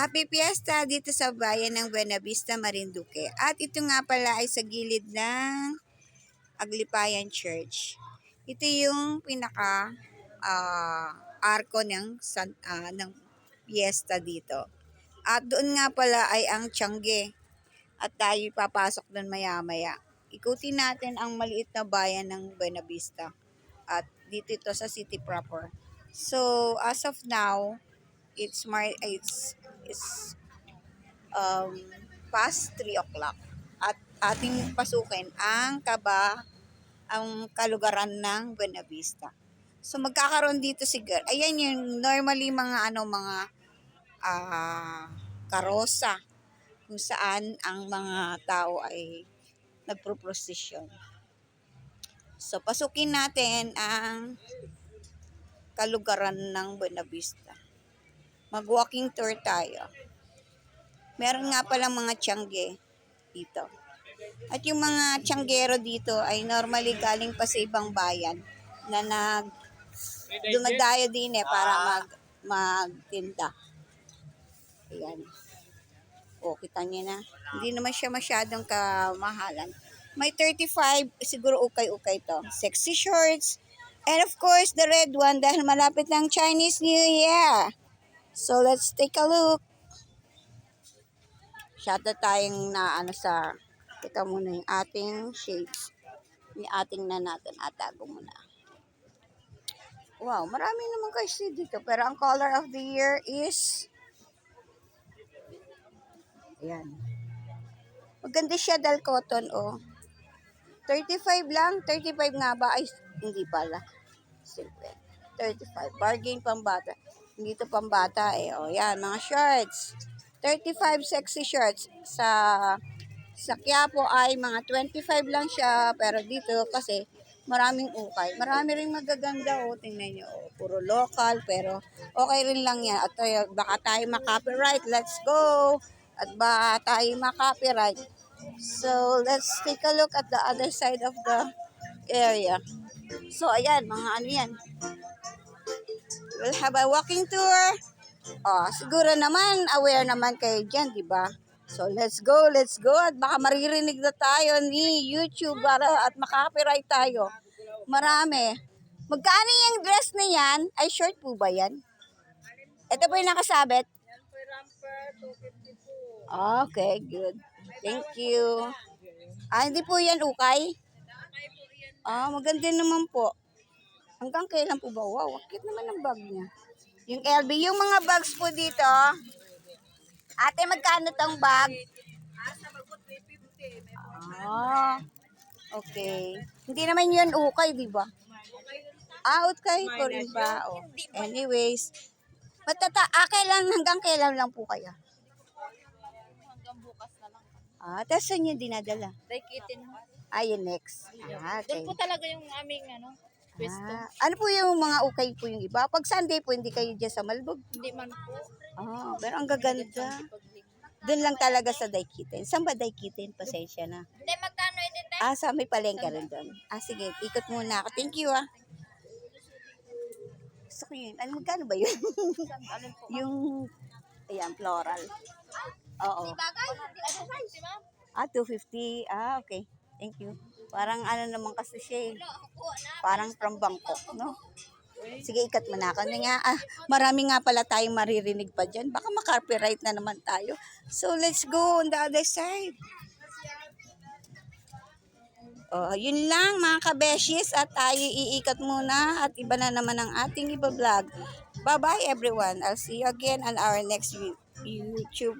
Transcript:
Happy Fiesta dito sa bayan ng Buenavista, Marinduque. At ito nga pala ay sa gilid ng Aglipayan Church. Ito yung pinaka ah, arko ng, san, ah, ng fiesta dito. At doon nga pala ay ang Tiangge. At tayo papasok doon maya-maya. Ikutin natin ang maliit na bayan ng Buenavista. At dito ito sa city proper. So, as of now, it's mar it's is um, past 3 o'clock at ating pasukin ang kaba ang kalugaran ng Buenavista. So magkakaroon dito si girl. Ayan yung normally mga ano mga ah karosa kung saan ang mga tao ay nagproprosesyon. So pasukin natin ang kalugaran ng Buenavista mag-walking tour tayo. Meron nga pala mga tiyangge dito. At yung mga tiyanggero dito ay normally galing pa sa ibang bayan na nag dumadayo din eh para mag magtinda. Ayan. O, kita niyo na. Hindi naman siya masyadong kamahalan. May 35, siguro ukay-ukay to. Sexy shorts. And of course, the red one dahil malapit ng Chinese New Year. So, let's take a look. Shoutout tayong na ano sa, kita muna yung ating shades. Yung ating na natin, atago muna. Wow, marami naman kasi dito. Pero ang color of the year is, ayan. Maganda siya dahil cotton, oh. 35 lang. 35 nga ba? Ay, hindi pala. Simple. 35. Bargain pambata. Hindi to pambata eh. O yan, mga shorts. 35 sexy shorts. Sa sa Quiapo ay mga 25 lang siya. Pero dito kasi maraming ukay. Marami rin magaganda o. Tingnan nyo. O, puro local. Pero okay rin lang yan. At uh, baka tayo makopyright. Let's go. At baka tayo makopyright. So, let's take a look at the other side of the area. So, ayan, mga ano yan. We'll have a walking tour. Oh, siguro naman, aware naman kayo dyan, di ba? So, let's go, let's go. At baka maririnig na tayo ni YouTube para at makapiright tayo. Marami. Magkano yung dress na yan? Ay, short po ba yan? Ito po yung nakasabit? Okay, good. Thank you. Ah, hindi po yan ukay? Ah, maganda naman po. Hanggang kailan po ba? Wow, cute naman ang bag niya. Yung LB, yung mga bags po dito. Ate, magkano tong bag? Ah, okay. Hindi naman yun ukay, di ba? Ah, ukay ko rin ba? Oh. Anyways, matata, ah, kailan, hanggang kailan lang po kaya? Hanggang bukas na lang. Ah, tapos saan yung dinadala? Daikitin mo. Ah, yun next. Ah, okay. Doon po talaga yung aming ano, pwesto. Ah, ano po yung mga ukay po yung iba? Pag Sunday po, hindi kayo dyan sa Malbog. Hindi man po. Ah, pero ang gaganda. Doon lang talaga sa Daikitin. Saan ba Daikitin? Pasensya na. Hindi, magkano yun ito? Ah, sa may palengke rin doon. Ah, sige. Ikot muna ako. Thank you, ah. Gusto ko yun. Ano, magkano ba yun? Yung, ayan, floral. Oo. Bagay, size, ma'am. Ah, 250. Ah, okay. Thank you. Parang ano naman kasi siya eh. Parang from Bangkok, no? Sige, ikat mo na ako. Ano nga, ah, marami nga pala tayong maririnig pa dyan. Baka makarpiright na naman tayo. So, let's go on the other side. Oh, yun lang mga kabeshis at tayo iikat muna at iba na naman ang ating iba-vlog. Bye-bye everyone. I'll see you again on our next YouTube